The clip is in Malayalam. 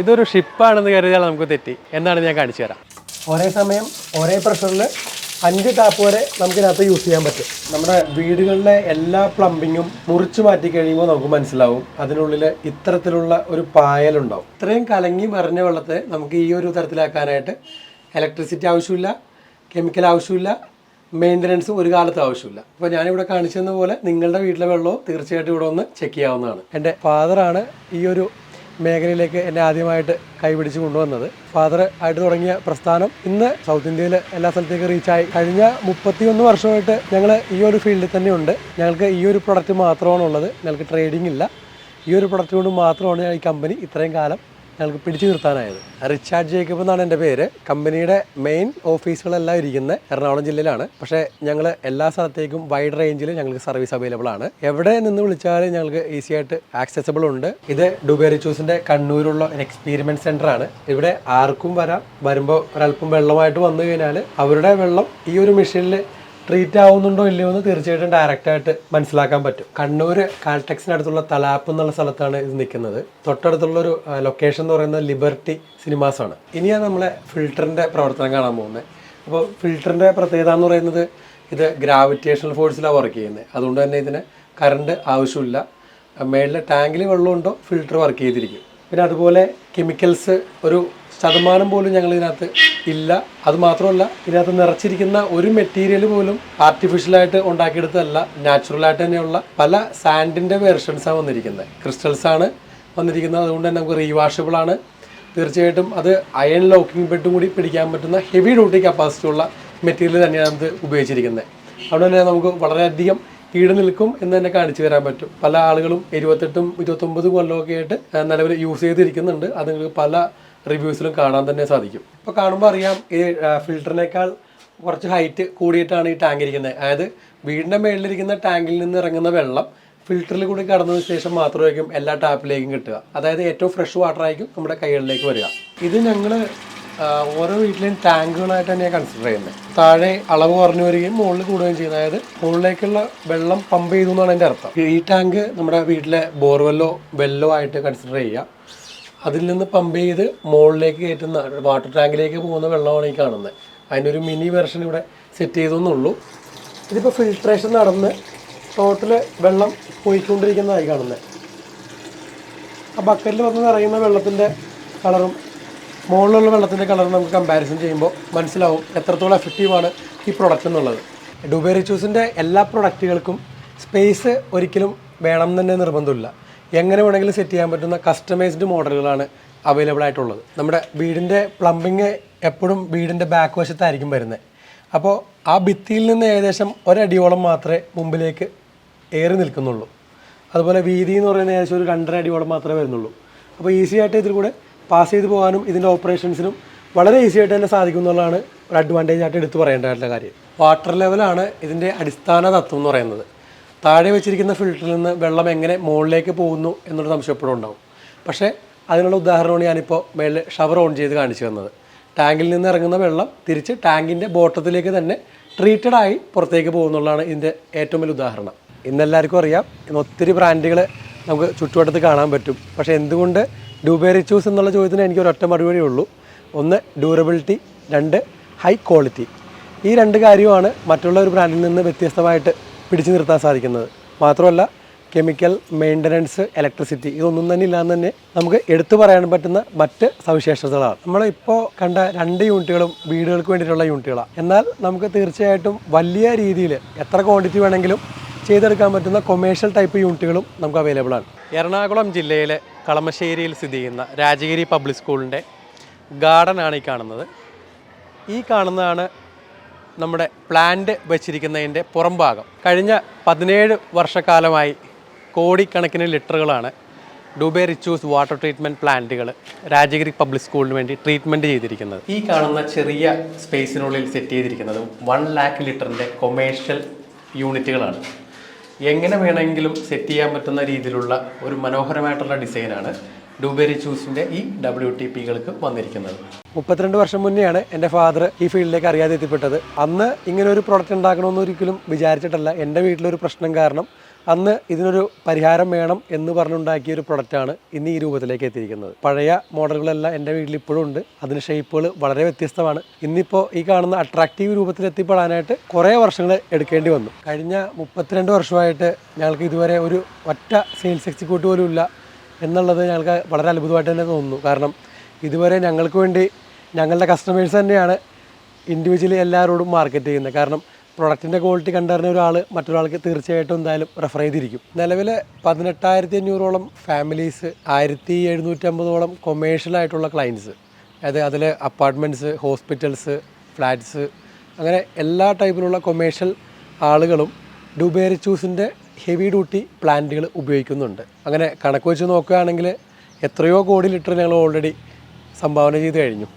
ഇതൊരു ഷിപ്പാണെന്ന് കരുതിയാൽ നമുക്ക് തെറ്റി. എന്നാണ് ഞാൻ കാണിച്ചു തരാം. ഒരേ സമയം ഒരേ പ്രഷറിൽ അഞ്ച് ടാപ്പ് വരെ നമുക്ക് ഇതിനകത്ത് യൂസ് ചെയ്യാൻ പറ്റും. നമ്മുടെ വീടുകളിലെ എല്ലാ പ്ലംബിങ്ങും മുറിച്ചു മാറ്റി കഴിയുമ്പോൾ നമുക്ക് മനസ്സിലാവും. അതിനുള്ളിൽ ഇത്തരത്തിലുള്ള ഒരു പായലുണ്ടാവും. ഇത്രയും കലങ്ങി മറിഞ്ഞ വെള്ളത്തെ നമുക്ക് ഈ ഒരു തരത്തിലാക്കാനായിട്ട് ഇലക്ട്രിസിറ്റി ആവശ്യമില്ല കെമിക്കൽ ആവശ്യമില്ല മെയിന്റനൻസ് ഒരു കാലത്ത് ആവശ്യമില്ല. അപ്പോൾ ഞാനിവിടെ കാണിച്ചതെന്ന് പോലെ നിങ്ങളുടെ വീട്ടിലെ വെള്ളവും തീർച്ചയായിട്ടും ഇവിടെ ഒന്ന് ചെക്ക് ചെയ്യാവുന്നതാണ്. എന്റെ ഫാദറാണ് ഈ ഒരു മേഖലയിലേക്ക് എന്നെ ആദ്യമായിട്ട് കൈപിടിച്ച് കൊണ്ടുവന്നത്. ഫാദർ ആയിട്ട് തുടങ്ങിയ പ്രസ്ഥാനം ഇന്ന് സൗത്ത് ഇന്ത്യയിൽ എല്ലാ സ്ഥലത്തേക്കും റീച്ചായി കഴിഞ്ഞ മുപ്പത്തിയൊന്ന് വർഷമായിട്ട് ഞങ്ങൾ ഈ ഒരു ഫീൽഡിൽ തന്നെയുണ്ട്. ഞങ്ങൾക്ക് ഈ ഒരു പ്രൊഡക്റ്റ് മാത്രമാണുള്ളത്. ഞങ്ങൾക്ക് ട്രേഡിംഗ് ഇല്ല. ഈ ഒരു പ്രൊഡക്റ്റ് കൊണ്ട് മാത്രമാണ് ഈ കമ്പനി ഇത്രയും കാലം ഞങ്ങൾക്ക് പിടിച്ചു നിർത്താനായത്. റിച്ചാർഡ് ജേക്കബ് എന്നാണ് എന്റെ പേര്. കമ്പനിയുടെ മെയിൻ ഓഫീസുകളെല്ലാം ഇരിക്കുന്നത് എറണാകുളം ജില്ലയിലാണ്. പക്ഷേ ഞങ്ങൾ എല്ലാ സ്ഥലത്തേക്കും വൈഡ് റേഞ്ചിൽ ഞങ്ങൾക്ക് സർവീസ് അവൈലബിൾ ആണ്. എവിടെ നിന്ന് വിളിച്ചാലും ഞങ്ങൾക്ക് ഈസി ആയിട്ട് ആക്സസബിൾ ഉണ്ട്. ഇത് ഡുബേറി ചൂസിന്റെ കണ്ണൂരുള്ള ഒരു എക്സ്പീരിമെന്റ് സെന്റർ ആണ്. ഇവിടെ ആർക്കും വരാം. വരുമ്പോൾ ഒരല്പം വെള്ളമായിട്ട് വന്നു കഴിഞ്ഞാൽ അവരുടെ വെള്ളം ഈ ഒരു മെഷീനിൽ ട്രീറ്റ് ആവുന്നുണ്ടോ ഇല്ലയോ എന്ന് തീർച്ചയായിട്ടും ഡയറക്റ്റായിട്ട് മനസ്സിലാക്കാൻ പറ്റും. കണ്ണൂർ കാൽടെക്സിനടുത്തുള്ള തലാപ്പ് എന്നുള്ള സ്ഥലത്താണ് ഇത് നിൽക്കുന്നത്. തൊട്ടടുത്തുള്ള ഒരു ലൊക്കേഷൻ എന്ന് പറയുന്നത് ലിബർട്ടി സിനിമാസാണ് ഇനിയാണ് നമ്മളെ ഫിൽറ്ററിന്റെ പ്രവർത്തനം കാണാൻ പോകുന്നത്. അപ്പോൾ ഫിൽറ്ററിന്റെ പ്രത്യേകത എന്ന് പറയുന്നത് ഇത് ഗ്രാവിറ്റേഷണൽ ഫോഴ്സിലാണ് വർക്ക് ചെയ്യുന്നത്. അതുകൊണ്ട് തന്നെ ഇതിന് കറണ്ട് ആവശ്യമില്ല. മേളിലെ ടാങ്കിൽ വെള്ളമുണ്ടോ ഫിൽറ്റർ വർക്ക് ചെയ്തിരിക്കും. പിന്നെ അതുപോലെ കെമിക്കൽസ് ഒരു ശതമാനം പോലും ഞങ്ങൾ ഇതിനകത്ത് ഇല്ല. അത് മാത്രമല്ല ഇതിനകത്ത് നിറച്ചിരിക്കുന്ന ഒരു മെറ്റീരിയൽ പോലും ആർട്ടിഫിഷ്യലായിട്ട് ഉണ്ടാക്കിയെടുത്തതല്ല. നാച്ചുറലായിട്ട് തന്നെയുള്ള പല സാൻഡിന്റെ വെർഷൻസാണ് വന്നിരിക്കുന്നത്. ക്രിസ്റ്റൽസ് ആണ് വന്നിരിക്കുന്നത്. അതുകൊണ്ട് തന്നെ നമുക്ക് റീവാഷബിൾ ആണ്. തീർച്ചയായിട്ടും അത് അയൺ ലോക്കിംഗ് ബെഡും കൂടി പിടിക്കാൻ പറ്റുന്ന ഹെവി ഡ്യൂട്ടി കപ്പാസിറ്റി ഉള്ള മെറ്റീരിയൽ തന്നെയാണ് അത് ഉപയോഗിച്ചിരിക്കുന്നത്. അതുകൊണ്ട് തന്നെ നമുക്ക് വളരെയധികം ഈട് നിൽക്കും എന്ന് തന്നെ കാണിച്ചു തരാൻ പറ്റും. പല ആളുകളും ഇരുപത്തെട്ടും ഇരുപത്തൊമ്പത് കൊല്ലമൊക്കെ ആയിട്ട് നിലവിൽ യൂസ് ചെയ്തിരിക്കുന്നുണ്ട്. അത് നിങ്ങൾക്ക് പല റിവ്യൂസിലും കാണാൻ തന്നെ സാധിക്കും. ഇപ്പോൾ കാണുമ്പോൾ അറിയാം ഈ ഫിൽറ്ററിനേക്കാൾ കുറച്ച് ഹൈറ്റ് കൂടിയിട്ടാണ് ഈ ടാങ്ക് ഇരിക്കുന്നത് അതായത് വീടിന്റെ മേളിലിരിക്കുന്ന ടാങ്കിൽ നിന്ന് ഇറങ്ങുന്ന വെള്ളം ഫിൽറ്ററിൽ കൂടി കടന്നതിന് ശേഷം മാത്രമായിരിക്കും എല്ലാ ടാപ്പിലേക്കും കിട്ടുക. അതായത് ഏറ്റവും ഫ്രഷ് വാട്ടർ ആയിരിക്കും നമ്മുടെ കൈകളിലേക്ക് വരിക. ഇത് ഞങ്ങൾ ഓരോ വീട്ടിലെയും ടാങ്കുകളായിട്ട് തന്നെയാണ് കൺസിഡർ ചെയ്യുന്നത് താഴെ അളവ് കുറഞ്ഞു വരികയും മുകളിൽ കൂടുകയും ചെയ്യുന്നത് അതായത് മുകളിലേക്കുള്ള വെള്ളം പമ്പ് ചെയ്തു എന്നാണ് എന്റെ അർത്ഥം. ഈ ടാങ്ക് നമ്മുടെ വീട്ടിലെ ബോർവെല്ലോ വെല്ലോ ആയിട്ട് കൺസിഡർ ചെയ്യുക. അതിൽ നിന്ന് പമ്പ് ചെയ്ത് മുകളിലേക്ക് കയറ്റുന്ന വാട്ടർ ടാങ്കിലേക്ക് പോകുന്ന വെള്ളമാണ് ഈ കാണുന്നത് അതിനൊരു മിനി വെർഷൻ ഇവിടെ സെറ്റ് ചെയ്തെന്നുള്ളൂ ഇതിപ്പോൾ ഫിൽട്രേഷൻ നടന്ന് ടോട്ടൽ വെള്ളം പോയിക്കൊണ്ടിരിക്കുന്നതായി കാണുന്നത് ആ ബക്കറ്റിൽ വന്ന് നിറയുന്ന വെള്ളത്തിന്റെ കളറും മുകളിലുള്ള വെള്ളത്തിന്റെ കളർ നമുക്ക് കമ്പാരിസൺ ചെയ്യുമ്പോൾ മനസ്സിലാവും എത്രത്തോളം എഫക്റ്റീവാണ് ഈ പ്രൊഡക്റ്റ് എന്നുള്ളത്. ഡുബേറി ചൂസിന്റെ എല്ലാ പ്രൊഡക്റ്റുകൾക്കും സ്പേസ് ഒരിക്കലും വേണം തന്നെ നിർബന്ധമില്ല. എങ്ങനെ വേണമെങ്കിലും സെറ്റ് ചെയ്യാൻ പറ്റുന്ന കസ്റ്റമൈസ്ഡ് മോഡലുകളാണ് അവൈലബിൾ ആയിട്ടുള്ളത്. നമ്മുടെ വീടിന്റെ പ്ലംബിങ് എപ്പോഴും വീടിന്റെ ബാക്ക് വശത്തായിരിക്കും വരുന്നത്. അപ്പോൾ ആ ഭിത്തിയിൽ നിന്ന് ഏകദേശം ഒരടിയോളം മാത്രമേ മുമ്പിലേക്ക് ഏറി നിൽക്കുന്നുള്ളൂ. അതുപോലെ വീതി എന്ന് പറയുന്നത് ഏകദേശം ഒരു രണ്ടര അടിയോളം മാത്രമേ വരുന്നുള്ളൂ. അപ്പോൾ ഈസി ആയിട്ട് ഇതിൽ കൂടെ പാസ് ചെയ്ത് പോകാനും ഇതിന്റെ ഓപ്പറേഷൻസിനും വളരെ ഈസി ആയിട്ട് തന്നെ സാധിക്കും എന്നുള്ളതാണ് ഒരു അഡ്വാന്റേജ് ആയിട്ട് എടുത്തു പറയേണ്ടതായിട്ടുള്ള കാര്യം. വാട്ടർ ലെവലാണ് ഇതിന്റെ അടിസ്ഥാന തത്വം എന്ന് പറയുന്നത്. താഴെ വെച്ചിരിക്കുന്ന ഫിൽറ്ററിൽ നിന്ന് വെള്ളം എങ്ങനെ മുകളിലേക്ക് പോകുന്നു എന്നൊരു സംശയം എപ്പോഴും ഉണ്ടാവും. പക്ഷേ അതിനുള്ള ഉദാഹരണമാണ് ഞാനിപ്പോൾ മേളിൽ ഷവർ ഓൺ ചെയ്ത് കാണിച്ചു തന്നത്. ടാങ്കിൽ നിന്ന് ഇറങ്ങുന്ന വെള്ളം തിരിച്ച് ടാങ്കിന്റെ ബോട്ടത്തിലേക്ക് തന്നെ ട്രീറ്റഡ് ആയി പുറത്തേക്ക് പോകുന്നുള്ളതാണ് ഇതിന്റെ ഏറ്റവും വലിയ ഉദാഹരണം. ഇന്നെല്ലാവർക്കും അറിയാം ഇന്ന് ഒത്തിരി ബ്രാൻഡുകൾ നമുക്ക് ചുറ്റുവട്ടത്ത് കാണാൻ പറ്റും. പക്ഷേ എന്തുകൊണ്ട് ഡ്യൂബേറി ചൂസ് എന്നുള്ള ചോദ്യത്തിന് എനിക്ക് ഒരൊറ്റ മറുപടിയേ ഉള്ളൂ. ഒന്ന് ഡ്യൂറബിലിറ്റി രണ്ട് ഹൈ ക്വാളിറ്റി ഈ രണ്ട് കാര്യമാണ് മറ്റുള്ള ഒരു ബ്രാൻഡിൽ നിന്ന് വ്യത്യസ്തമായിട്ട് പിടിച്ചു നിർത്താൻ സാധിക്കുന്നത്. മാത്രമല്ല കെമിക്കൽ മെയിന്റനൻസ് ഇലക്ട്രിസിറ്റി ഇതൊന്നും തന്നെ ഇല്ലാന്ന് തന്നെ നമുക്ക് എടുത്തു പറയാൻ പറ്റുന്ന മറ്റ് സവിശേഷതകളാണ്. നമ്മൾ ഇപ്പോൾ കണ്ട രണ്ട് യൂണിറ്റുകളും വീടുകൾക്ക് വേണ്ടിയിട്ടുള്ള യൂണിറ്റുകളാണ്. എന്നാൽ നമുക്ക് തീർച്ചയായിട്ടും വലിയ രീതിയിൽ എത്ര ക്വാണ്ടിറ്റി വേണമെങ്കിലും ചെയ്തെടുക്കാൻ പറ്റുന്ന കൊമേഴ്ഷ്യൽ ടൈപ്പ് യൂണിറ്റുകളും നമുക്ക് അവൈലബിൾ ആണ്. എറണാകുളം ജില്ലയിലെ കളമശ്ശേരിയിൽ സ്ഥിതി ചെയ്യുന്ന രാജഗിരി പബ്ലിക് സ്കൂളിന്റെ ഗാർഡൻ ആണ് ഈ കാണുന്നത്. ഈ കാണുന്നതാണ് നമ്മുടെ പ്ലാന്റ് വെച്ചിരിക്കുന്നതിന്റെ പുറംഭാഗം. കഴിഞ്ഞ പതിനേഴ് വർഷക്കാലമായി കോടിക്കണക്കിന് ലിറ്ററുകളാണ് ഡുബെ റിച്ചൂസ് വാട്ടർ ട്രീറ്റ്മെന്റ് പ്ലാന്റുകൾ രാജഗിരി പബ്ലിക് സ്കൂളിന് വേണ്ടി ട്രീറ്റ്മെന്റ് ചെയ്തിരിക്കുന്നത്. ഈ കാണുന്ന ചെറിയ സ്പേസിനുള്ളിൽ സെറ്റ് ചെയ്തിരിക്കുന്നത് വൺ ലാക്ക് ലിറ്ററിന്റെ കൊമേഴ്ഷ്യൽ യൂണിറ്റുകളാണ്. എങ്ങനെ വേണമെങ്കിലും സെറ്റ് ചെയ്യാൻ പറ്റുന്ന രീതിയിലുള്ള ഒരു മനോഹരമായിട്ടുള്ള ഡിസൈനാണ് ഡുബേരി ചൂസിന്റെ ഈ ഡബ്ല്യു ടി പികൾക്ക് വന്നിരിക്കുന്നത്. മുപ്പത്തിരണ്ട് വർഷം മുന്നെയാണ് എന്റെ ഫാദർ ഈ ഫീൽഡിലേക്ക് അറിയാതെ എത്തിപ്പെട്ടത്. അന്ന് ഇങ്ങനെ ഒരു പ്രോഡക്റ്റ് ഉണ്ടാക്കണമെന്ന് ഒരിക്കലും വിചാരിച്ചിട്ടല്ല. എന്റെ വീട്ടിലൊരു പ്രശ്നം കാരണം അന്ന് ഇതിനൊരു പരിഹാരം വേണം എന്ന് പറഞ്ഞുണ്ടാക്കിയ ഒരു പ്രൊഡക്റ്റാണ് ഇന്ന് ഈ രൂപത്തിലേക്ക് എത്തിയിരിക്കുന്നത്. പഴയ മോഡലുകളെല്ലാം എന്റെ വീട്ടിൽ ഇപ്പോഴും ഉണ്ട്. അതിന് ഷേപ്പുകൾ വളരെ വ്യത്യസ്തമാണ്. ഇന്നിപ്പോൾ ഈ കാണുന്ന അട്രാക്റ്റീവ് രൂപത്തിൽ എത്തിപ്പെടാനായിട്ട് കുറേ വർഷങ്ങൾ എടുക്കേണ്ടി വന്നു. കഴിഞ്ഞ മുപ്പത്തിരണ്ട് വർഷമായിട്ട് ഞങ്ങൾക്ക് ഇതുവരെ ഒരു ഒറ്റ സെയിൽസ് എക്സിക്യൂട്ടീവ് പോലും ഇല്ല എന്നുള്ളത് ഞങ്ങൾക്ക് വളരെ അത്ഭുതമായിട്ട് തന്നെ തോന്നുന്നു. കാരണം ഇതുവരെ ഞങ്ങൾക്ക് വേണ്ടി ഞങ്ങളുടെ കസ്റ്റമേഴ്സ് തന്നെയാണ് ഇൻഡിവിജ്വലി എല്ലാവരോടും മാർക്കറ്റ് ചെയ്യുന്നത്. കാരണം പ്രൊഡക്റ്റിന്റെ ക്വാളിറ്റി കണ്ടറിഞ്ഞ ഒരാൾ മറ്റൊരാൾക്ക് തീർച്ചയായിട്ടും എന്തായാലും റെഫർ ചെയ്തിരിക്കും. നിലവിൽ പതിനെട്ടായിരത്തി അഞ്ഞൂറോളം ഫാമിലീസ് ആയിരത്തി എഴുന്നൂറ്റമ്പതോളം കൊമേഴ്ഷ്യൽ ആയിട്ടുള്ള ക്ലയൻസ് അതായത് അതിൽ അപ്പാർട്ട്മെന്റ്സ് ഹോസ്പിറ്റൽസ് ഫ്ലാറ്റ്സ് അങ്ങനെ എല്ലാ ടൈപ്പിലുള്ള കൊമേഴ്ഷ്യൽ ആളുകളും ഡുബേറി ചൂസിന്റെ ഹെവി ഡ്യൂട്ടി പ്ലാന്റുകൾ ഉപയോഗിക്കുന്നുണ്ട്. അങ്ങനെ കണക്ക് വെച്ച് നോക്കുകയാണെങ്കിൽ എത്രയോ കോടി ലിറ്റർ ഞങ്ങൾ ഓൾറെഡി സംഭാവന ചെയ്ത് കഴിഞ്ഞു.